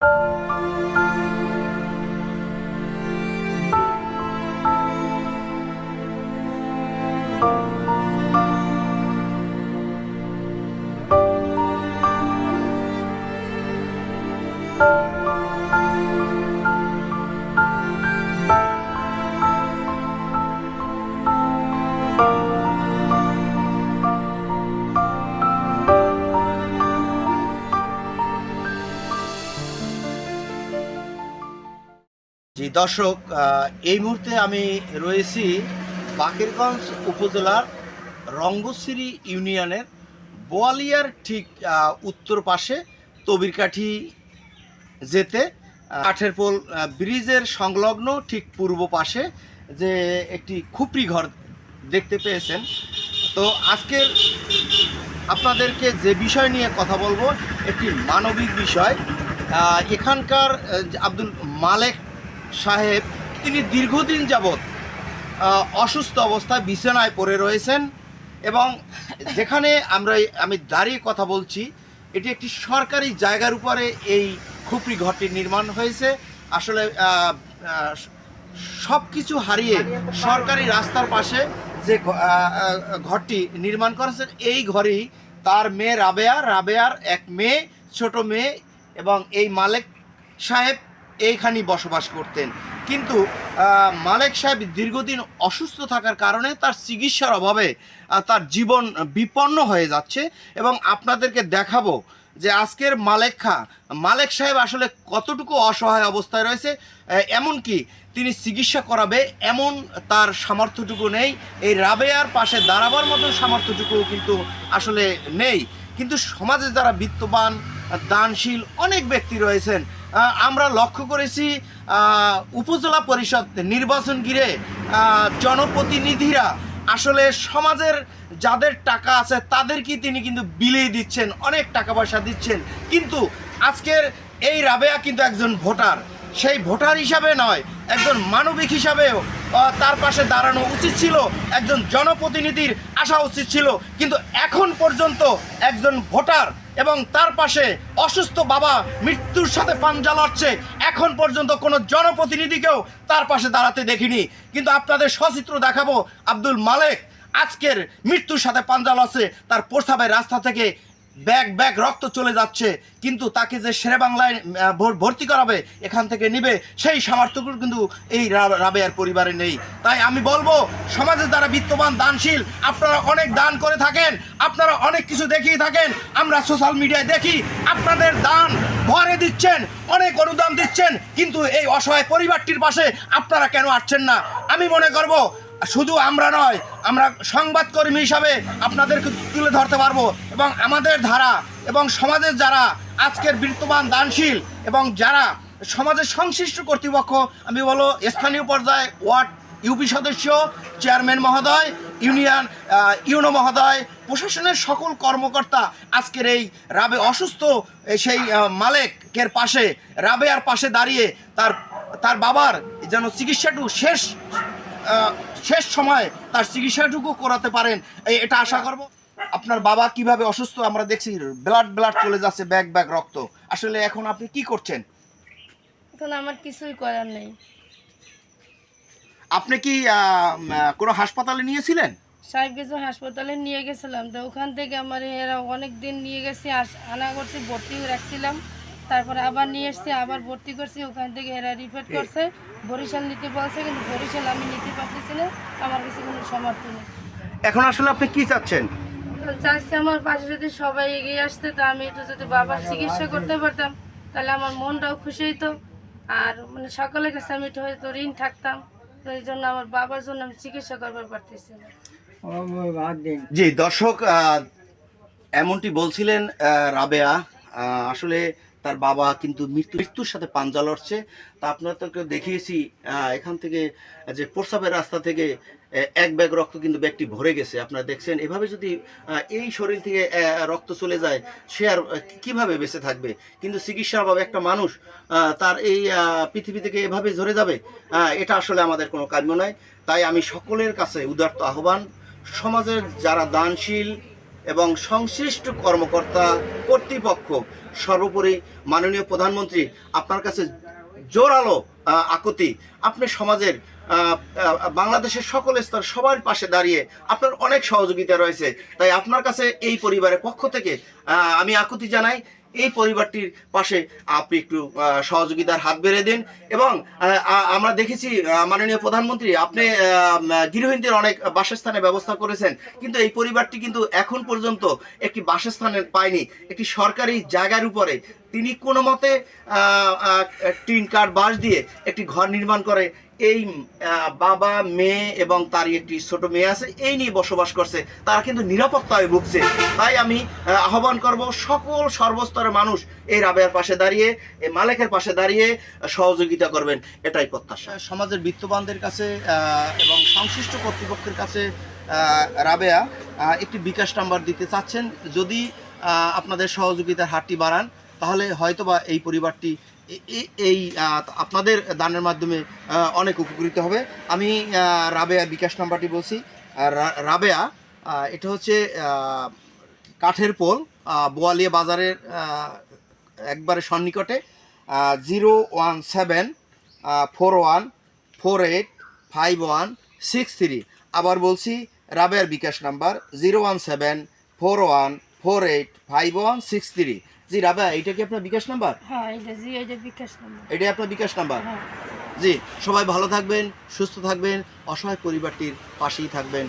জি দর্শক এই মুহূর্তে আমি রয়েছি বাকেরগঞ্জ উপজেলার রঙ্গশ্রী ইউনিয়নের বোয়ালিয়ার ঠিক উত্তর পাশে তবিরকাঠি যেতে কাঠের পোল ব্রিজের সংলগ্ন ঠিক পূর্ব পাশে যে একটি খুপড়ি ঘর দেখতে পেয়েছেন। তো আজকের আপনাদেরকে যে বিষয় নিয়ে কথা বলব, একটি মানবিক বিষয় এখানকার আব্দুল মালেক সাহেব, তিনি দীর্ঘদিন যাবৎ অসুস্থ অবস্থায় বিছানায় পড়ে রয়েছেন এবং যেখানে আমরা আমি দাঁড়িয়ে কথা বলছি, এটি একটি সরকারি জায়গার উপরে এই খুপড়ি ঘরটি নির্মাণ হয়েছে। আসলে সব কিছু হারিয়ে সরকারি রাস্তার পাশে যে ঘরটি নির্মাণ করেছেন এই ঘরেই তার মেয়ে রাবেয়া, রাবেয়ার এক মেয়ে, ছোট মেয়ে এবং এই মালেক সাহেব এইখানেই বসবাস করতেন। কিন্তু মালেক সাহেব দীর্ঘদিন অসুস্থ থাকার কারণে তার চিকিৎসার অভাবে তার জীবন বিপন্ন হয়ে যাচ্ছে এবং আপনাদেরকে দেখাবো যে আজকের মালেক খা মালেক সাহেব আসলে কতটুকু অসহায় অবস্থায় রয়েছে এমনকি তিনি চিকিৎসা করাবে এমন তার সামর্থ্যটুকু নেই, এই রাবেয়ার পাশে দাঁড়াবার মতো সামর্থ্যটুকু কিন্তু আসলে নেই। কিন্তু সমাজে যারা বিত্তবান, দানশীল অনেক ব্যক্তি রয়েছেন আমরা লক্ষ্য করেছি উপজেলা পরিষদ নির্বাচন ঘিরে জনপ্রতিনিধিরা আসলে সমাজের যাদের টাকা আছে তাদেরকে তিনি কিন্তু বিলিয়ে দিচ্ছেন, অনেক টাকা পয়সা দিচ্ছেন। কিন্তু আজকের এই রাবেয়া কিন্তু একজন ভোটার। সেই ভোটার হিসাবে নয়, একজন মানবিক হিসাবেও তার পাশে দাঁড়ানো উচিত ছিল একজন জনপ্রতিনিধির, আসা উচিত ছিল। কিন্তু এখন পর্যন্ত একজন ভোটার এবং তার পাশে অসুস্থ বাবা মৃত্যুর সাথে পাঞ্জা লড়ছে, এখন পর্যন্ত কোনো জনপ্রতিনিধিকেও তার পাশে দাঁড়াতে দেখিনি। কিন্তু আপনাদের সচিত্র দেখাবো, আব্দুল মালেক আজকের মৃত্যুর সাথে পাঞ্জা লড়ছে, তার প্রস্তাবের রাস্তা থেকে ব্যাগ ব্যাগ, রক্ত চলে যাচ্ছে। কিন্তু তাকে যে শেরে বাংলায় ভর্তি করাবে, এখান থেকে নিবে, সেই সামর্থ্যগুলো কিন্তু এই রাবেয়ার পরিবারে নেই। তাই আমি বলব, সমাজের দ্বারা বিত্তবান, দানশীল, আপনারা অনেক দান করে থাকেন, আপনারা অনেক কিছু দেখিয়ে থাকেন, আমরা সোশ্যাল মিডিয়ায় দেখি, আপনাদের দান ভরে দিচ্ছেন, অনেক অনুদান দিচ্ছেন, কিন্তু এই অসহায় পরিবারটির পাশে আপনারা কেন আসছেন না? আমি মনে করব শুধু আমরা নয়, আমরা সংবাদকর্মী হিসাবে আপনাদেরকে তুলে ধরতে পারব এবং আমাদের ধারা এবং সমাজের যারা আজকের বিত্তবান, দানশীল এবং যারা সমাজের সংশ্লিষ্ট কর্তৃপক্ষ, আমি বলো স্থানীয় পর্যায়ে ওয়ার্ড ইউপি সদস্য, চেয়ারম্যান মহোদয়, ইউনিয়ন ইউনো মহোদয়, প্রশাসনের সকল কর্মকর্তা আজকের এই রাবে অসুস্থ সেই মালেকের পাশে, রাবেয়ার পাশে দাঁড়িয়ে তার তার বাবার যেন চিকিৎসাটুকু শেষ শেষ সময় তার চিকিৎসাটুকু করাতে পারেন। এটা আশা করব। আপনার বাবা কীভাবে অসুস্থ আমরা দেখছি ব্লাড ব্লাড চলে যাচ্ছে ব্যাগ ব্যাগ রক্ত। আসলে এখন আপনি কি করছেন? এখন আমার কিছুই করার নেই। আপনি কি কোনো হাসপাতালে নিয়েছিলেন? সাহেব কিছু হাসপাতালে নিয়ে গেছিলাম। তো ওখান থেকে আমার এরা অনেক দিন নিয়ে গেছি আনা করছি ভর্তি রাখছিলাম। তারপরে আবার নিয়ে এসছি আবার ভর্তি করছি ওখান থেকে এরা রিপোর্ট করছে। বরিশাল নিতে বলছে কিন্তু বরিশাল আমি নিতে পারতেছি না আমার কাছে কোনো সমর্থন নেই। এখন আসলে আপনি কি চাচ্ছেন? তো চাইছি আমার পাশে যদি সবাই এগিয়ে আসতে তো আমি একটু যদি বাবার চিকিৎসা করতে পারতাম তাহলে আমার মনটাও খুশি হইতো। আর মানে সকলের কাছে আমি একটু হয়তো ঋণ থাকতাম তো এই জন্য আমার বাবার জন্য আমি চিকিৎসা করবার পারতেছি না। জি দর্শক এমনটি বলছিলেন রাবেয়া। আসলে তার বাবা কিন্তু মৃত্যু, মৃত্যুর সাথে পাঞ্জা লড়ছে। তা আপনাদেরকে দেখিয়েছি এখান থেকে যে প্রস্রাবের রাস্তা থেকে এক ব্যাগ রক্ত কিন্তু ব্যাগটি ভরে গেছে। আপনারা দেখছেন, এভাবে যদি এই শরীর থেকে রক্ত চলে যায়, সে আর কীভাবে বেঁচে থাকবে? কিন্তু চিকিৎসার অভাবে একটা মানুষ তার এই পৃথিবী থেকে এভাবে ঝরে যাবে এটা আসলে আমাদের কোনো কাম্য নয়। তাই আমি সকলের কাছে উদার্ত আহ্বান, সমাজের যারা দানশীল এবং সংশ্লিষ্ট কর্মকর্তা কর্তৃপক্ষ, সর্বোপরি মাননীয় প্রধানমন্ত্রী, আপনার কাছে জোরালো আকুতি। আপনি সমাজের বাংলাদেশের সকল স্তর সবার পাশে দাঁড়িয়ে আপনার অনেক সহযোগিতা রয়েছে। তাই আপনার কাছে এই পরিবারের পক্ষ থেকে আমি আকুতি জানাই। এই পরিবারটির পাশে আপনি একটু সহযোগিতার হাত বেড়ে দিন এবং আমরা দেখেছি মাননীয় প্রধানমন্ত্রী আপনি গৃহহীনদের অনেক বাসস্থানের ব্যবস্থা করেছেন, কিন্তু এই পরিবারটি কিন্তু এখন পর্যন্ত একটি বাসস্থানের পায়নি, একটি সরকারি জায়গার উপরে। তিনি কোনো মতে টিন কাঠ বাঁশ দিয়ে একটি ঘর নির্মাণ করে। এই বাবা, মেয়ে এবং তারই একটি ছোট মেয়ে আছে, এই নিয়ে বসবাস করছে। তারা কিন্তু নিরাপত্তায় ভুগছে। তাই আমি আহ্বান করব সকল সর্বস্তরের মানুষ এই রাবেয়ার পাশে দাঁড়িয়ে, এই মালেকের পাশে দাঁড়িয়ে সহযোগিতা করবেন। এটাই প্রত্যাশা। সমাজের বিত্তবানদের কাছে এবং সংশ্লিষ্ট কর্তৃপক্ষের কাছে রাবেয়া একটি বিকাশ নাম্বার দিতে চাচ্ছেন। যদি আপনাদের সহযোগিতার হারটি বাড়ান তাহলে হয়তোবা এই পরিবারটি এই আপনাদের দানের মাধ্যমে অনেক উপকৃত হবে। আমি রাবেয়া বিকাশ নাম্বারটি বলছি। রাবেয়া এটা হচ্ছে কাঠের পোল বোয়ালিয়া বাজারের একবারে সন্নিকটে zero one seven four one, four eight, five one, six three. আবার বলছি, রাবেয়ার bKash number, zero one seven, four one, four eight, five one, six three. জি রাবা এটা কি আপনার বিকাশ নাম্বার? হ্যাঁ এটা জি এটা বিকাশ নাম্বার। এটা আপনার বিকাশ নাম্বার? হ্যাঁ। জি সবাই ভালো থাকবেন সুস্থ থাকবেন অসহায় পরিবারটির পাশেই থাকবেন।